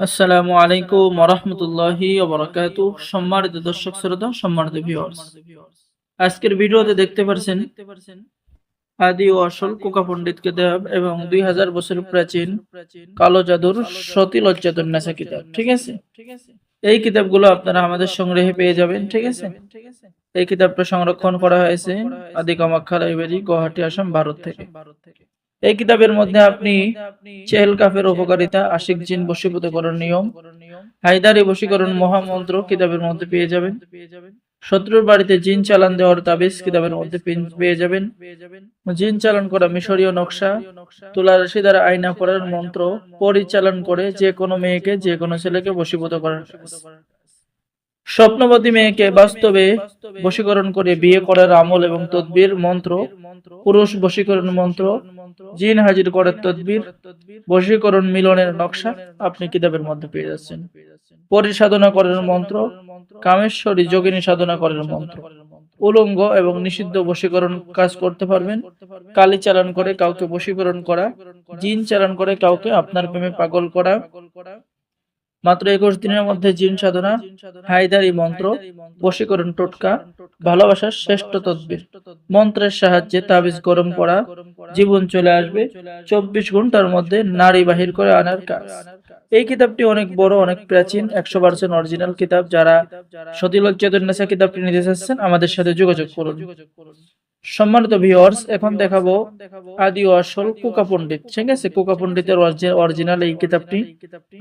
আসসালামু আলাইকুম ওরহমতুল্লাহি ওবরাকাত সম্মানিত দর্শক শ্রোতা, সম্মানিত আজকের ভিডিওতে দেখতে পারছেন আদি ও আসল কোকা পণ্ডিত কিতাব এবং দুই হাজার বছর প্রাচীন কালো জাদুর সতী লজ্জাতুন নেশা কিতাব ঠিক আছে ঠিক আছে? এই কিতাবগুলো আপনারা আমাদের সংগ্রহে পেয়ে যাবেন, ঠিক আছে? এই কিতাবটা সংরক্ষণ করা হয়েছে আদি কামাখ্যা লাইব্রেরি, গুয়াহাটি, আসাম, ভারত থেকে। এই কিতাবের মধ্যে আপনি চেহেল কাফের উপকারিতা, আশিক জিন বশীভূত করার নিয়ম, হায়দারি বশীকরণ মহামন্ত্র কিতাবের মধ্যে পেয়ে যাবেন। শত্রুর বাড়িতে জিন চালান দেওয়ার তাবিজ কিতাবের মধ্যে পেয়ে যাবেন। জিন চালান করা মিশরীয় নকশা, তুলা রাশি দ্বারা আয়না করার মন্ত্র পরিচালন করে যে কোনো মেয়েকে, যে কোনো ছেলেকে বশীভূত করার কাজ। স্বপ্নবতী মেয়েকে বাস্তবে বশীকরণ করে বিয়ে করার আমল এবং তদবির মন্ত্র, পুরুষ বশীকরণ মন্ত্র, জিন হাজির করার তদবির, বশীকরণ মিলনের নকশা আপনি কিতাবের মধ্যে পেয়ে যাচ্ছেন পরিসাধনা করার মন্ত্র, কামেশ্বরী যোগিনী সাধনা করার মন্ত্র উলঙ্গ এবং নিষিদ্ধ বশীকরণ কাজ করতে পারবেন কালি চালান করে কাউকে বশীকরণ করা, জিন চালান করে কাউকে আপনার প্রেমে পাগল করা মাত্র একুশ দিনের মধ্যে জিন সাধনা হায়দারি মন্ত্র, বশীকরণ টোটকা, ভালোবাসার শ্রেষ্ঠ তদ্বির। মন্ত্রের সাহায্যে তাবিজ গরম করা, জীবন চলে আসবে, চব্বিশ ঘণ্টার মধ্যে নারী বাহির করে আনার কাজ। এই কিতাবটি অনেক বড়, অনেক প্রাচীন, একশো পার্সেন্ট অরিজিনাল কিতাব। যারা সতীলজ্জাতুন্নেসা কিতাবটি নিতে চাচ্ছেন, আমাদের সাথে যোগাযোগ করুন। সম্মানিত ভিওর্স এখন দেখাবো আদি আসল কুকা পণ্ডিত। ঠিক আছে? কুকা পণ্ডিতের অরিজিনাল এই কিতাবটি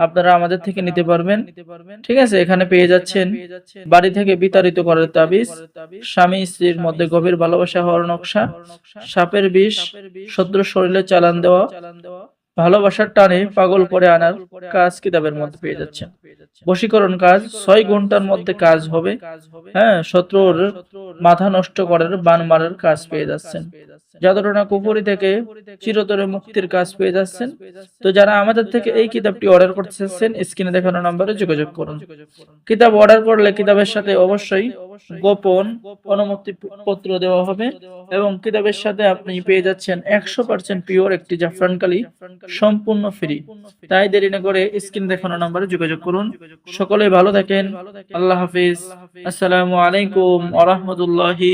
আপনারা আমাদের থেকে নিতে পারবেন। ঠিক আছে? এখানে পেয়ে যাচ্ছেন বাড়ি থেকে বিতাড়িত করার তাবিজ, স্বামী স্ত্রীর মধ্যে গভীর ভালোবাসা হওয়ার নকশা, সাপের বিষ শত্রু শরীরে চালান দেওয়া ভালোবাসার টানে পাগল করে আনার কাজ কিতাবের মধ্যে পেয়ে যাচ্ছেন। বশীকরণ কাজ ছয় ঘণ্টার মধ্যে কাজ হবে। হ্যাঁ শত্রুর মাথা নষ্ট করার বান মারার কাজ পেয়ে যাচ্ছেন। যাদরনা কুপুরি থেকে চিরতরে মুক্তির কাজ পেয়ে যাচ্ছেন। তো যারা আমাদের থেকে এই কিতাবটি অর্ডার করতে চাচ্ছেন স্ক্রিনে দেখানো নম্বরে যোগাযোগ করুন। কিতাব অর্ডার করলে কিতাবের সাথে অবশ্যই গোপন অনুমতি পত্র দেওয়া হবে এবং কিতাবের সাথে আপনি পেয়ে যাচ্ছেন একশো পার্সেন্ট পিওর একটি জাফরান কালি সম্পূর্ণ ফ্রি তাই দেরি না করে স্ক্রিন দেখানো নাম্বারে যোগাযোগ করুন। সকলে ভালো থাকেন। আল্লাহ হাফিজ। আসসালামু আলাইকুম আ রহমতুল্লাহি